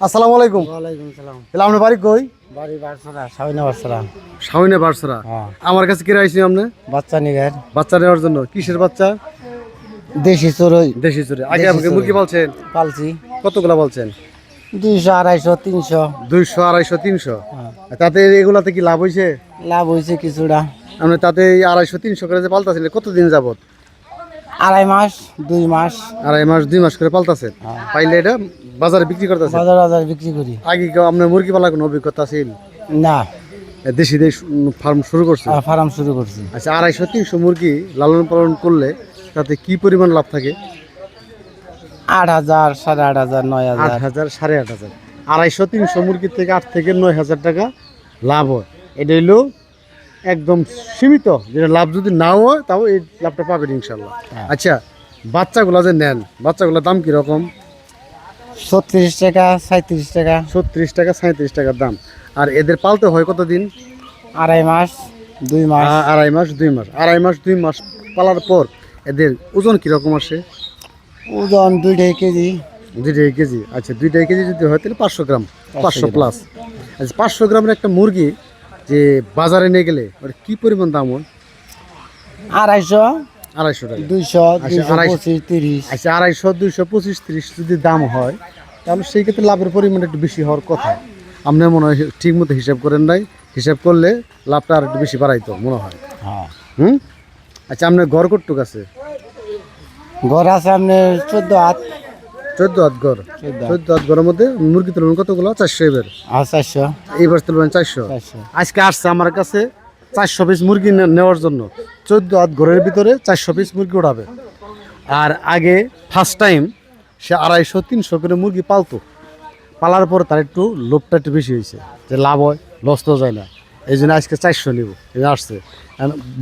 আসসালামু আলাইকুম। ওয়ালাইকুম সালাম। তাহলে আপনার বাড়ি কই? বাড়ি বারছড়া শাহিনে বারসরা। হ্যাঁ। আমার কাছে কিনে আইসি আপনি? বাচ্চা নিবেন। বাচ্চা নেওয়ার জন্য। কিসের বাচ্চা? দেশি চড়ই দেশি চুরে। আগে আমাকে মুরগি বলছেন পালছি। কতগুলা বলছেন দুইশো আড়াইশো তিনশো। দুইশো আড়াইশো তিনশো? হ্যাঁ। তাতে এগুলাতে কি লাভ হয়েছে লাভ হয়েছে কিছুটা। আপনি তাতে আড়াইশো তিনশো করে যে পাল্টাছিলেন কতদিন যাবত? আড়াই মাস দুই মাস। আড়াই মাস দুই মাস করে পাল্টাছেন পাইলে এটা বাজারে বিক্রি করতেছেন বাজার বাজার বিক্রি করি। আগে কেউ আপনার মুরগি পালার কোনো অভিজ্ঞতা ছিল না। দেশি দেশ ফার্ম শুরু করছে? ফার্ম শুরু করছি। আচ্ছা আড়াইশো তিনশো মুরগি লালন পালন করলে তাতে কি পরিমাণ লাভ থাকে? আট হাজার সাড়ে আট হাজার নয় আট হাজার হাজার সাড়ে আট হাজার। আড়াইশো তিনশো মুরগির থেকে আট থেকে নয় হাজার টাকা লাভ হয়। এটা হইল একদম সীমিত যেটা লাভ যদি নাও হয় তাও এই লাভটা পাবেন ইনশাল্লাহ। হ্যাঁ। আচ্ছা বাচ্চাগুলো যে নেন বাচ্চাগুলোর দাম কীরকম? ছত্রিশ টাকা সাঁত্রিশ টাকা। ছত্রিশ টাকা সাঁত্রিশ টাকার দাম। আর এদের পালতে হয় কতদিন? আড়াই মাস দুই মাস। আড়াই মাস দুই মাস। আড়াই মাস দুই মাস পালার পর এদের ওজন কীরকম আসে? ওজন দুইটাই কেজি। দুইটাই কেজি। আচ্ছা দুইটাই কেজি যদি হয় তাহলে পাঁচশো গ্রাম পাঁচশো প্লাস আচ্ছা পাঁচশো গ্রামের একটা মুরগি যে বাজারে নিয়ে গেলে কি পরিমাণ দাম হয় আড়াইশো। আড়াইশো টাকা। দুইশো আড়াইশো। পঁচিশ তিরিশ। আচ্ছা আড়াইশো দুইশো পঁচিশ তিরিশ যদি দাম হয় তাহলে সেই ক্ষেত্রে লাভের পরিমাণ একটু বেশি হওয়ার কথা। আপনার মনে হয় ঠিক মতো হিসাব করেন নাই। হিসাব করলে লাভটা আর একটু বেশি বাড়াইতো মনে হয়। হ্যাঁ। হুম? আচ্ছা আপনার ঘর কটুক আছে? ঘর আছে আপনার চোদ্দ হাত। চোদ্দ হাত ঘর। চোদ্দ হাত। ঘরের মধ্যে মুরগি তুলবেন কতগুলো? চারশো এবার। চারশো। এইবার তুলবেন চারশো। আজকে আসছে আমার কাছে চারশো পিস মুরগি নেওয়ার জন্য। চোদ্দ হাত ঘরের ভিতরে চারশো পিস মুরগি উঠাবে আর আগে ফার্স্ট টাইম সে আড়াইশো তিনশো করে মুরগি পালতো। পালার পর তার একটু লোভটা একটু বেশি হয়েছে যে লাভ হয় লস তো যায় না। এই জন্য আজকে চারশো নিব। এই আসছে।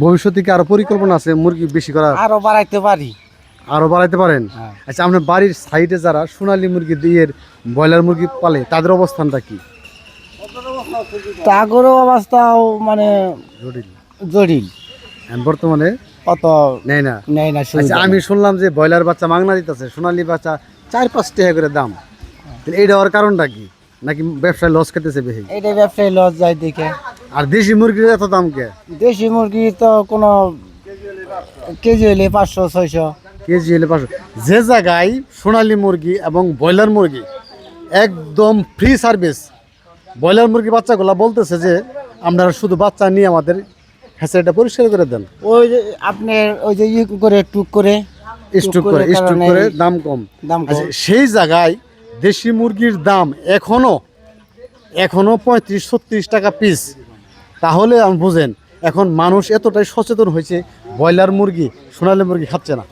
ভবিষ্যতে কি আরও পরিকল্পনা আছে মুরগি বেশি করার? আরও বাড়াইতে পারি। আরও বাড়াইতে পারেন? হ্যাঁ। আচ্ছা আপনার বাড়ির সাইডে যারা সোনালী মুরগি দিয়ে ব্রয়লার মুরগি পালে তাদের অবস্থানটা কি? তাগরও অবস্থাও মানে জটিল। জটিল। বর্তমানে অত নেয় না? নেই না আচ্ছা আমি শুনলাম যে ব্রয়লার বাচ্চা মাংনা দিতেছে সোনালী বাচ্চা চার পাঁচ টাকা করে দাম। তাহলে এইটা হওয়ার কারণটা কি? নাকি ব্যবসায় লস খেতেছে বেশি? এটা ব্যবসায়ী লস যায় দেখে। আর দেশি মুরগির এত দাম কে? দেশি মুরগি তো কোনো কেজি হলে পাঁচশো ছয়শো। কেজি হলে পাঁচশো। যে জায়গায় সোনালী মুরগি এবং ব্রয়লার মুরগি একদম ফ্রি সার্ভিস ব্রয়লার মুরগি বাচ্চাগুলো বলতেছে যে আপনারা শুধু বাচ্চা নিয়ে আমাদের হ্যাচারিটা পরিষ্কার করে দেন। ওই যে আপনার ওই যে ই করে টুক করে স্টুক করে স্টুক করে দাম কম। দাম আচ্ছা সেই জায়গায় দেশি মুরগির দাম এখনও এখনও পঁয়ত্রিশ ছত্রিশ টাকা পিস তাহলে আমি বুঝেন এখন মানুষ এতটাই সচেতন হয়েছে ব্রয়লার মুরগি সোনালী মুরগি খাচ্ছে না।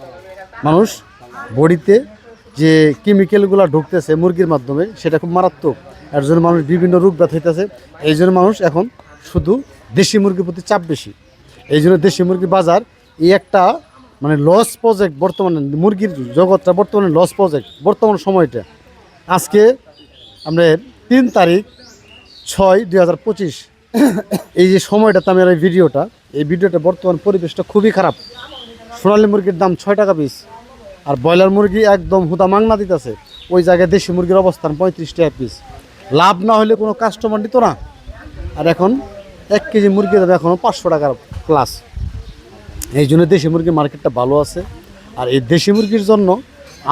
মানুষ বডিতে যে কেমিক্যালগুলো ঢুকতেছে মুরগির মাধ্যমে, সেটা খুব মারাত্মক। এর জন্য মানুষ বিভিন্ন রোগ ব্যথা হইতেছে এই জন্য মানুষ এখন শুধু দেশি মুরগির প্রতি চাপ বেশি। এই জন্য দেশি মুরগির বাজার এই একটা মানে লস প্রজেক্ট বর্তমানে, মুরগির জগৎটা বর্তমানে লস প্রজেক্ট বর্তমান সময়টা। আজকে আমরা তিন তারিখ ছয় দুই হাজার পঁচিশ। এই যে সময়টাতে আমি এই ভিডিওটা এই ভিডিওটা বর্তমান পরিবেশটা খুবই খারাপ। সোনালী মুরগির দাম ছয় টাকা পিস। আর ব্রয়লার মুরগি একদম হুদা মাংনা দিতেছে। ওই জায়গায় দেশি মুরগির অবস্থান পঁয়ত্রিশ টাকা পিস। লাভ না হলে কোনো কাস্টমার নিত না। আর এখন এক কেজি মুরগি দাম এখনও পাঁচশো টাকার প্লাস এই জন্য দেশি মুরগির মার্কেটটা ভালো আছে। আর এই দেশি মুরগির জন্য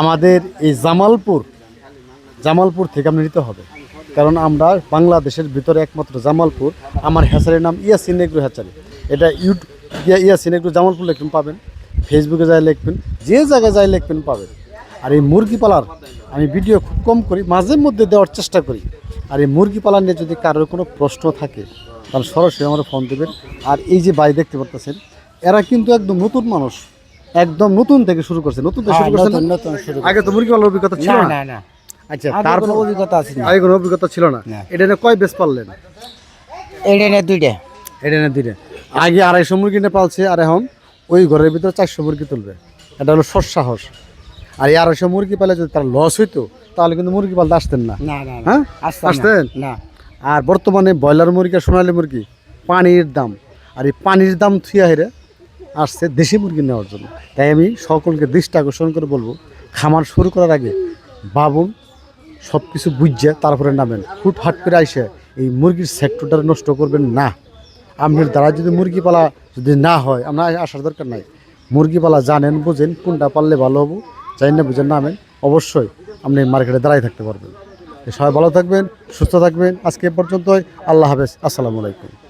আমাদের এই জামালপুর জামালপুর থেকে আপনি নিতে হবে। কারণ আমরা বাংলাদেশের ভিতরে একমাত্র জামালপুর। আমার হ্যাচারির নাম ইয়াসিন এগ্রো হ্যাচারি। এটা ইউটিউব ইয়াসিন এগ্রো জামালপুর লিখবেন পাবেন। ফেসবুকে যাই লিখবেন যে জায়গায় যাই লিখবেন পাবেন। আর এই মুরগি পালার আমি ভিডিও খুব কম করি মাঝে মধ্যে দেওয়ার চেষ্টা করি। আর এই মুরগি পালন নিয়ে যদি কারোর কোনো প্রশ্ন থাকে তাহলে সরাসরি আমার ফোন দেবেন। আর এই যে বাড়ি দেখতে পারতেছেন এরা কিন্তু একদম নতুন মানুষ একদম নতুন থেকে শুরু করছে। নতুন থেকে শুরু হ্যাঁ, করছে নতুন শুরু আগে তো মুরগি পালার অভিজ্ঞতা ছিল না। আচ্ছা তারপর কোনো অভিজ্ঞতা আছে না। আগে কোনো অভিজ্ঞতা ছিল না। এটা নিয়ে কয় বেশ পারলেন এইটা নিয়ে দুইটা। এটা নিয়ে দিনে আগে আড়াইশো মুরগি নিয়ে পালছে আর এখন? ওই ঘরের ভিতরে চারশো মুরগি তুলবে। এটা হলো সৎ সাহস। আর এই আড়াইশো মুরগি পালে যদি তার লস হইতো তাহলে কিন্তু মুরগি পালতে আসতেন না। না হ্যাঁ? আসতেন? না। আর বর্তমানে ব্রয়লার মুরগি আর সোনালী মুরগি পানির দাম। আর এই পানির দাম থুয়া হেরে আসছে দেশি মুরগি নেওয়ার জন্য। তাই আমি সকলকে দৃষ্টি আকর্ষণ করে বলব খামার শুরু করার আগে ভাবুন সব কিছু বুঝছে তারপরে নামেন। হুটহাট করে আইসে এই মুরগির সেক্টরটা নষ্ট করবেন না। আপনার দ্বারা যদি মুরগি পালা যদি না হয়, আমরা আসার দরকার নাই। মুরগি পালা জানেন, বুঝেন, কোনটা পারলে ভালো হব চাই না, বুঝেন নামেন অবশ্যই আপনি মার্কেটে দাঁড়াই থাকতে পারবেন। সবাই ভালো থাকবেন, সুস্থ থাকবেন। আজকে পর্যন্তই। আল্লাহ হাফেজ। আসসালামু আলাইকুম।